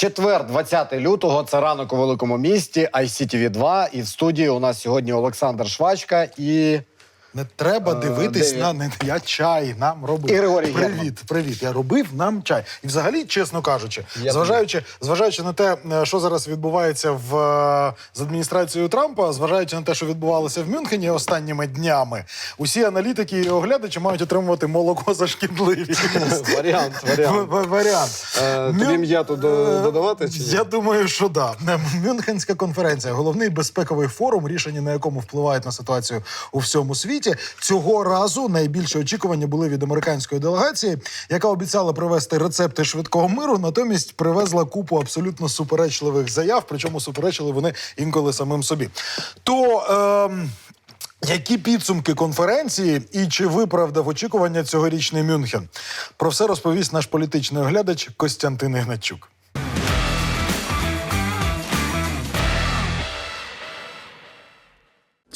Четвер, 20 лютого. Це ранок у великому місті. ICTV 2 І в студії у нас сьогодні Олександр Швачка і Не треба Е, дивитись на не я чай нам робив. І Григорій привіт, привіт. Я робив нам чай. І взагалі, чесно кажучи, Я зважаючи, зважаючи на те, е, що зараз відбувається в е, з адміністрацією Трампа, зважаючи на те, що відбувалося в Мюнхені останніми днями, усі аналітики і оглядачі мають отримувати молоко за шкідливість. Варіант, варіант. Варіант. Тобі до- Е, додавати чи? Я думаю, що да. Мюнхенська конференція, головний безпековий форум, рішення на якому впливають на ситуацію у всьому світі. Цього разу найбільші очікування були від американської делегації, яка обіцяла привезти рецепти швидкого миру, натомість привезла купу абсолютно суперечливих заяв, причому суперечили вони інколи самим собі. То. Ем... Які підсумки конференції і чи виправдав очікування цьогорічний Мюнхен? Про все розповість наш політичний оглядач Костянтин Ігнатчук.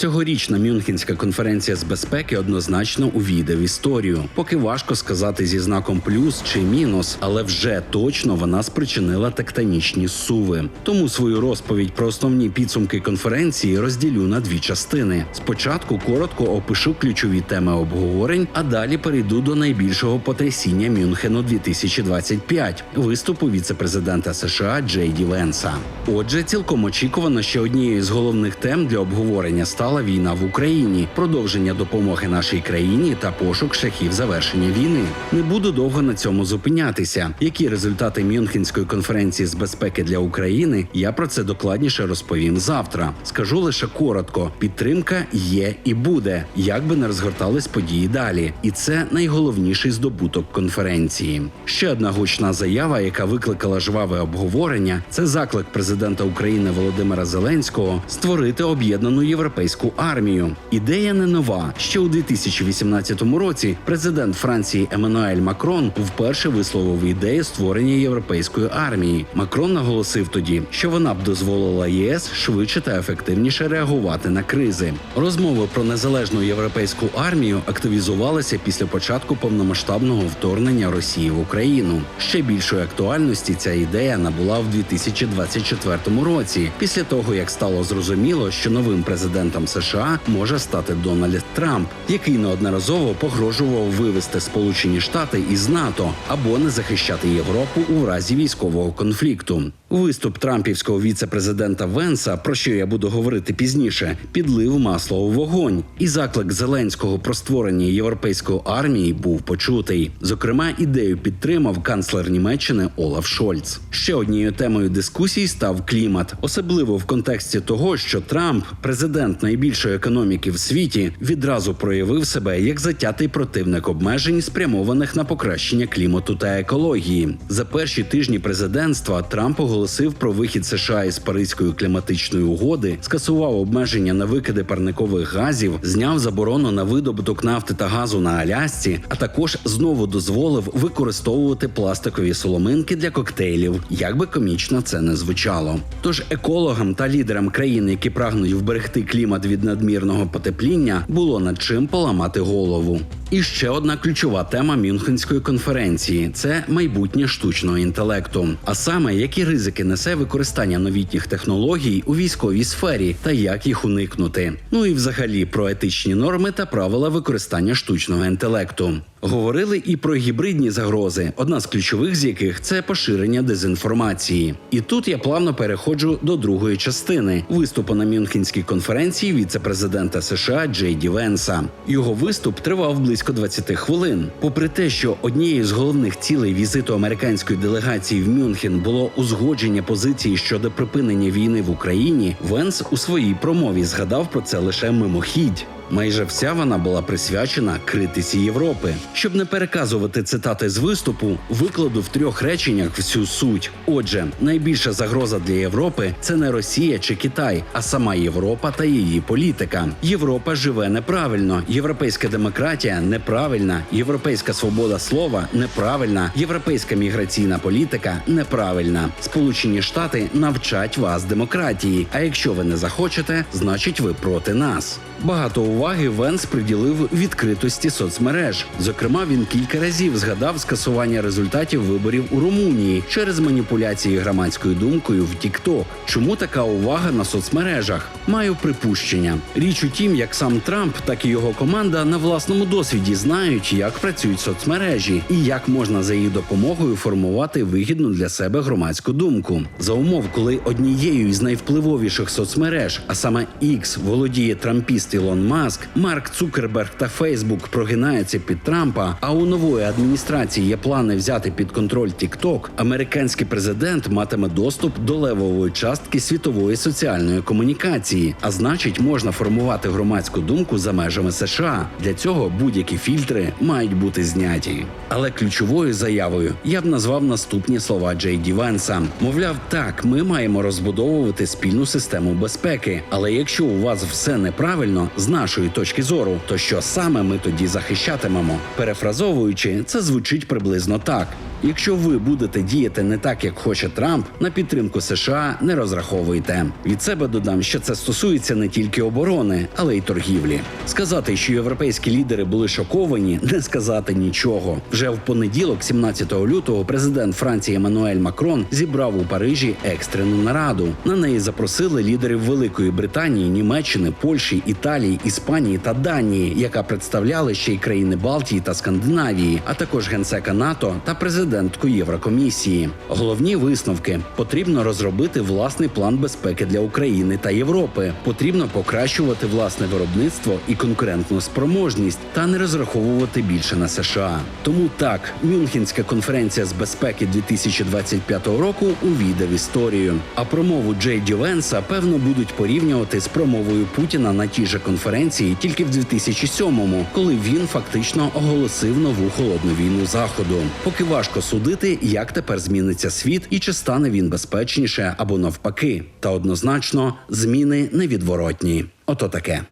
Цьогорічна Мюнхенська конференція з безпеки однозначно увійде в історію. Поки важко сказати зі знаком плюс чи мінус, але вже точно вона спричинила тектонічні суви. Тому свою розповідь про основні підсумки конференції розділю на дві частини. Спочатку коротко опишу ключові теми обговорень, а далі перейду до найбільшого потрясіння Мюнхену 2025 – виступу віце-президента США Джей Ді Венса. Отже, цілком очікувано, що однією з головних тем для обговорення стала війна в Україні, продовження допомоги нашій країні та пошук шляхів завершення війни. Не буду довго на цьому зупинятися. Які результати Мюнхенської конференції з безпеки для України? Я про це докладніше розповім завтра. Скажу лише коротко: підтримка є і буде, як би не розгортались події далі. І це найголовніший здобуток конференції. Ще одна гучна заява, яка викликала жваве обговорення, це заклик президента України Володимира Зеленського створити об'єднану європейську армію. Ідея не нова. Ще у 2018 році президент Франції Еммануель Макрон вперше висловив ідею створення європейської армії. Макрон наголосив тоді, що вона б дозволила ЄС швидше та ефективніше реагувати на кризи. Розмови про незалежну європейську армію активізувалися після початку повномасштабного вторгнення Росії в Україну. Ще більшої актуальності ця ідея набула в 2024 році, після того як стало зрозуміло, що новим президентом США може стати Дональд Трамп, який неодноразово погрожував вивести Сполучені Штати із НАТО або не захищати Європу у разі військового конфлікту. Виступ трампівського віце-президента Венса, про що я буду говорити пізніше, підлив масло у вогонь, і заклик Зеленського про створення європейської армії був почутий. Зокрема, ідею підтримав канцлер Німеччини Олаф Шольц. Ще однією темою дискусій став клімат, особливо в контексті того, що Трамп, президент найбільшої економіки в світі, відразу проявив себе як затятий противник обмежень, спрямованих на покращення клімату та екології. За перші тижні президентства Трамп оголосив про вихід США із Паризької кліматичної угоди, скасував обмеження на викиди парникових газів, зняв заборону на видобуток нафти та газу на Алясці, а також знову дозволив використовувати пластикові соломинки для коктейлів, як би комічно це не звучало. Тож екологам та лідерам країн, які прагнуть вберегти клімат від надмірного потепління, було над чим поламати голову. І ще одна ключова тема Мюнхенської конференції це майбутнє штучного інтелекту. А саме, які ризики несе використання новітніх технологій у військовій сфері та як їх уникнути. Ну і взагалі про етичні норми та правила використання штучного інтелекту. Говорили і про гібридні загрози, одна з ключових з яких це поширення дезінформації. І тут я плавно переходжу до другої частини виступу на Мюнхенській конференції віце-президента США Джей Ді Венса. Його виступ тривав близько 20 хвилин. Попри те, що однією з головних цілей візиту американської делегації в Мюнхен було узгодження позиції щодо припинення війни в Україні, Венс у своїй промові згадав про це лише мимохідь. Майже вся вона була присвячена критиці Європи. Щоб не переказувати цитати з виступу, викладу в трьох реченнях всю суть. Отже, найбільша загроза для Європи це не Росія чи Китай, а сама Європа та її політика. Європа живе неправильно, європейська демократія неправильна, європейська свобода слова неправильна, європейська міграційна політика неправильна. Сполучені Штати навчать вас демократії. А якщо ви не захочете, значить ви проти нас. Багато уваги Венс приділив відкритості соцмереж. Зокрема, він кілька разів згадав скасування результатів виборів у Румунії через маніпуляції громадською думкою в TikTok. Чому така увага на соцмережах? Маю припущення. Річ у тім, як сам Трамп, так і його команда на власному досвіді знають, як працюють соцмережі і як можна за їх допомогою формувати вигідну для себе громадську думку. За умов, коли однією із найвпливовіших соцмереж, а саме X, володіє трампіст Ілон Маск, Марк Цукерберг та Фейсбук прогинаються під Трампа. А у нової адміністрації є плани взяти під контроль TikTok, американський президент матиме доступ до левової частки світової соціальної комунікації, а значить, можна формувати громадську думку за межами США. Для цього будь-які фільтри мають бути зняті. Але ключовою заявою я б назвав наступні слова Джей Ді Венса. Мовляв, так, ми маємо розбудовувати спільну систему безпеки. Але якщо у вас все неправильно з нашої точки зору, то що саме ми тоді захищатимемо? Перефразовуючи, це звучить приблизно так. Якщо ви будете діяти не так, як хоче Трамп, на підтримку США не розраховуйте. Від себе додам, що це стосується не тільки оборони, але й торгівлі. Сказати, що європейські лідери були шоковані, не сказати нічого. Вже в понеділок, 17 лютого, президент Франції Еммануель Макрон зібрав у Парижі екстрену нараду. На неї запросили лідерів Великої Британії, Німеччини, Польщі, Італії, Іспанії та Данії, яка представляли ще й країни Балтії та Скандинавії, а також генсека НАТО та президентку Єврокомісії. Головні висновки потрібно розробити власний план безпеки для України та Європи. Потрібно покращувати власне виробництво і конкурентну спроможність та не розраховувати більше на США. Тому так, Мюнхенська конференція з безпеки 2025 року увійде в історію. А промову Джей Ді Венса певно будуть порівнювати з промовою Путіна на тій же конференції тільки в 2007-му, коли він фактично оголосив нову холодну війну заходу. Поки важко судити, як тепер зміниться світ і чи стане він безпечніше або навпаки. Та однозначно зміни невідворотні. Ото таке.